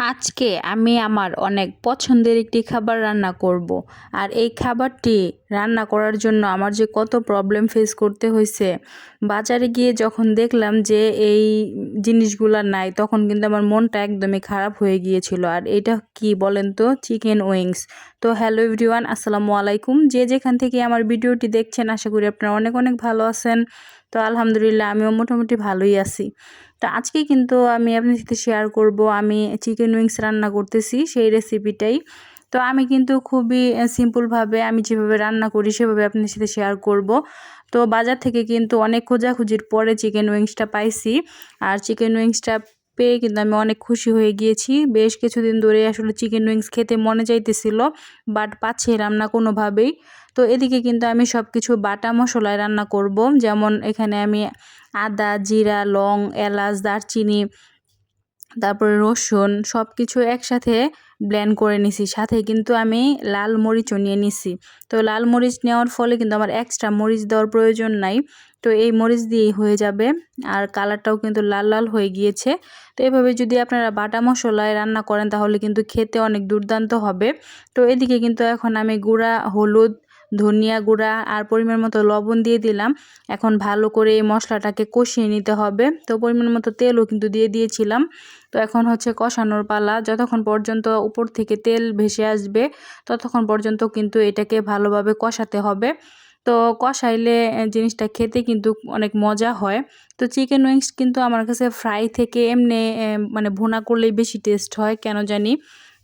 আজকে আমি আমার অনেক পছন্দের একটি খাবার রান্না করব। আর এই খাবারটি রান্না করার জন্য আমার যে কত প্রবলেম ফেস করতে হয়েছে বাজারে গিয়ে যখন দেখলাম যে এই জিনিসগুলো নাই, তখন কিন্তু আমার মনটা একদমই খারাপ হয়ে গিয়েছিল। আর এটা কি বলেন তো? চিকেন উইংস তো হ্যালো এভরিওয়ান আসসালামু আলাইকুম। যে যেখান থেকে আমার ভিডিওটি দেখছেন, আশা করি আপনারা অনেক অনেক ভালো আছেন। তো আলহামদুলিল্লাহ, আমিও মোটামুটি ভালোই আছি। তো আজকে কিন্তু আমি আপনার সাথে শেয়ার করব, আমি চিকেন উইংস রান্না করতেছি সেই রেসিপিটাই তো আমি কিন্তু খুবই সিম্পলভাবে আমি যেভাবে রান্না করি সেভাবে আপনার সাথে শেয়ার করব। তো বাজার থেকে কিন্তু অনেক খোঁজাখুঁজির পরে চিকেন উইংসটা পাইছি। আর চিকেন উইংসটা পেয়ে কিন্তু আমি অনেক খুশি হয়ে গিয়েছি। বেশ কিছুদিন ধরে আসলে চিকেন উইংস খেতে মনে চাইতেছিল বাট পাচ্ছিলাম না কোনোভাবেই। তো এদিকে কিন্তু আমি সব কিছু বাটা মশলায় রান্না করব। যেমন এখানে আমি আদা, জিরা, লং, এলাচ, দারচিনি তারপরে রসুন সব কিছু একসাথে ব্লেন্ড করে নিছি। সাথে কিন্তু আমি লাল মরিচও নিয়ে নিছি। তো লাল মরিচ নেওয়ার ফলে কিন্তু আমার এক্সট্রা মরিচ দেওয়ার প্রয়োজন নাই। তো এই মরিচ দিয়েই হয়ে যাবে। আর কালারটাও কিন্তু লাল লাল হয়ে গিয়েছে। তো এভাবে যদি আপনারা বাটা মশলায় রান্না করেন তাহলে কিন্তু খেতে অনেক দুর্দান্ত হবে। তো এদিকে কিন্তু এখন আমি গুঁড়া, হলুদ ধনিয়া গুঁড়া আর পরিমাণ মতো লবণ দিয়ে দিলাম। এখন ভালো করে এই মশলাটাকে কষিয়ে নিতে হবে। তো পরিমাণ মতো তেলও কিন্তু দিয়ে দিয়েছিলাম। তো এখন হচ্ছে কষানোর পালা। যতক্ষণ পর্যন্ত উপর থেকে তেল ভেসে আসবে, ততক্ষণ পর্যন্ত কিন্তু এটাকে ভালোভাবে কষাতে হবে। তো কষাইলে জিনিসটা খেতে কিন্তু অনেক মজা হয়। তো চিকেন উইংস কিন্তু আমার কাছে ফ্রাই থেকে এমনি মানে ভুনা করলেই বেশি টেস্ট হয়, কেন জানি?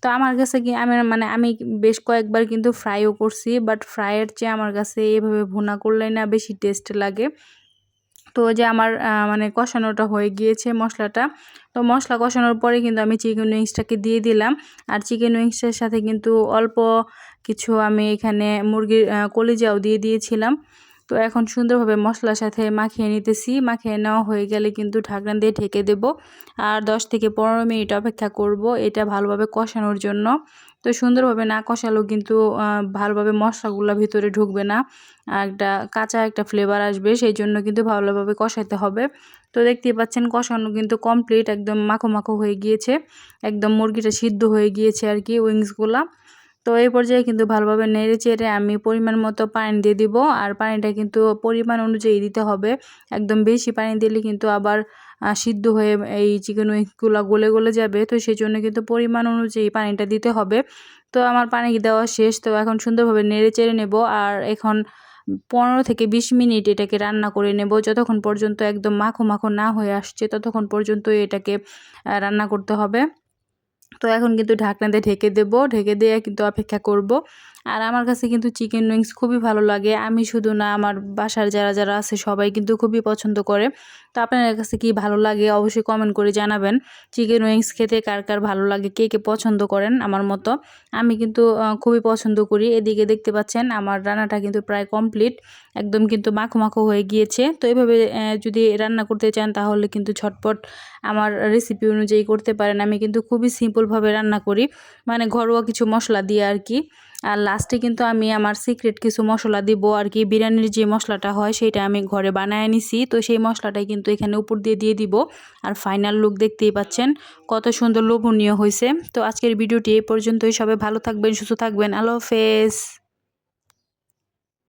তো আমার কাছে কি আমি মানে আমি বেশ কয়েকবার কিন্তু ফ্রাইও করছি বাট ফ্রাইয়ের চেয়ে আমার কাছে এভাবে ভুনা করলে না বেশি টেস্ট লাগে। তো যে আমার মানে কষানোটা হয়ে গিয়েছে মশলাটা। তো মশলা কষানোর পরে কিন্তু আমি চিকেন উইংসটাকে দিয়ে দিলাম। আর চিকেন উইংসের সাথে কিন্তু অল্প কিছু আমি এখানে মুরগির কলিজাও দিয়ে দিয়েছিলাম। তো এখন সুন্দরভাবে মশলার সাথে মাখিয়ে নিতেছি। মাখিয়ে নেওয়া হয়ে গেলে কিন্তু ঢাকনা দিয়ে ঢেকে দেব। আর 10 থেকে পনেরো মিনিট অপেক্ষা করব এটা ভালোভাবে কষানোর জন্য। তো সুন্দরভাবে না কষালেও কিন্তু ভালোভাবে মশলাগুলো ভিতরে ঢুকবে না। একটা কাঁচা একটা ফ্লেভার আসবে, সেই জন্য কিন্তু ভালোভাবে কষাইতে হবে। তো দেখতেই পাচ্ছেন কষানো কিন্তু কমপ্লিট একদম মাখো মাখো হয়ে গিয়েছে। একদম মুরগিটা সিদ্ধ হয়ে গিয়েছে আর কি উইংসগুলা তো এই পর্যায়ে কিন্তু ভালোভাবে নেড়ে চেড়ে আমি পরিমাণ মতো পানি দিয়ে দিব। আর পানিটা কিন্তু পরিমাণ অনুযায়ী দিতে হবে। একদম বেশি পানি দিলে কিন্তু আবার সিদ্ধ হয়ে এই চিকেন উইংসগুলো গলে গলে যাবে। তো সেই জন্য কিন্তু পরিমাণ অনুযায়ী পানিটা দিতে হবে। তো আমার পানি দেওয়া শেষ। তো এখন সুন্দরভাবে নেড়ে চেড়ে নেব। আর এখন পনেরো থেকে বিশ মিনিট এটাকে রান্না করে নেব। যতক্ষণ পর্যন্ত একদম মাখো মাখো না হয়ে আসছে, ততক্ষণ পর্যন্ত এটাকে রান্না করতে হবে। তো এখন কিন্তু ঢাকনা দিয়ে ঢেকে দেবো। ঢেকে দিয়ে কিন্তু অপেক্ষা করব। আর আমার কাছে কিন্তু চিকেন উইংস খুবই ভালো লাগে। আমি শুধু না, আমার বাসার যারা যারা আছে সবাই কিন্তু খুবই পছন্দ করে। তো আপনাদের কাছে কি ভালো লাগে অবশ্যই কমেন্ট করে জানাবেন। চিকেন উইংস খেতে কার কার ভালো লাগে, কে কে পছন্দ করেন আমার মতো? আমি কিন্তু খুবই পছন্দ করি। এদিকে দেখতে পাচ্ছেন আমার রান্নাটা কিন্তু প্রায় কমপ্লিট একদম কিন্তু মাখো মাখো হয়ে গিয়েছে। তো এভাবে যদি রান্না করতে চান তাহলে কিন্তু ঝটপট আমার রেসিপি অনুযায়ী করতে পারেন। আমি কিন্তু খুবই সিম্পলভাবে রান্না করি। মানে ঘরোয়া কিছু মশলা দিয়ে আর কি। আর লাস্টে কিন্তু আমি আমার সিক্রেট কিছু মশলা দিব আর কি। বিরিয়ানির যে মশলাটা হয় সেটা আমি ঘরে বানায় নিছি তো সেই মশলাটাই কিন্তু এখানে উপর দিয়ে দিয়ে দিব। আর ফাইনাল লুক দেখতেই পাচ্ছেন কত সুন্দর লোভনীয় হয়েছে। তো আজকের ভিডিওটি এই পর্যন্তই। সবাই ভালো থাকবেন, সুস্থ থাকবেন। আলো হাফেজ।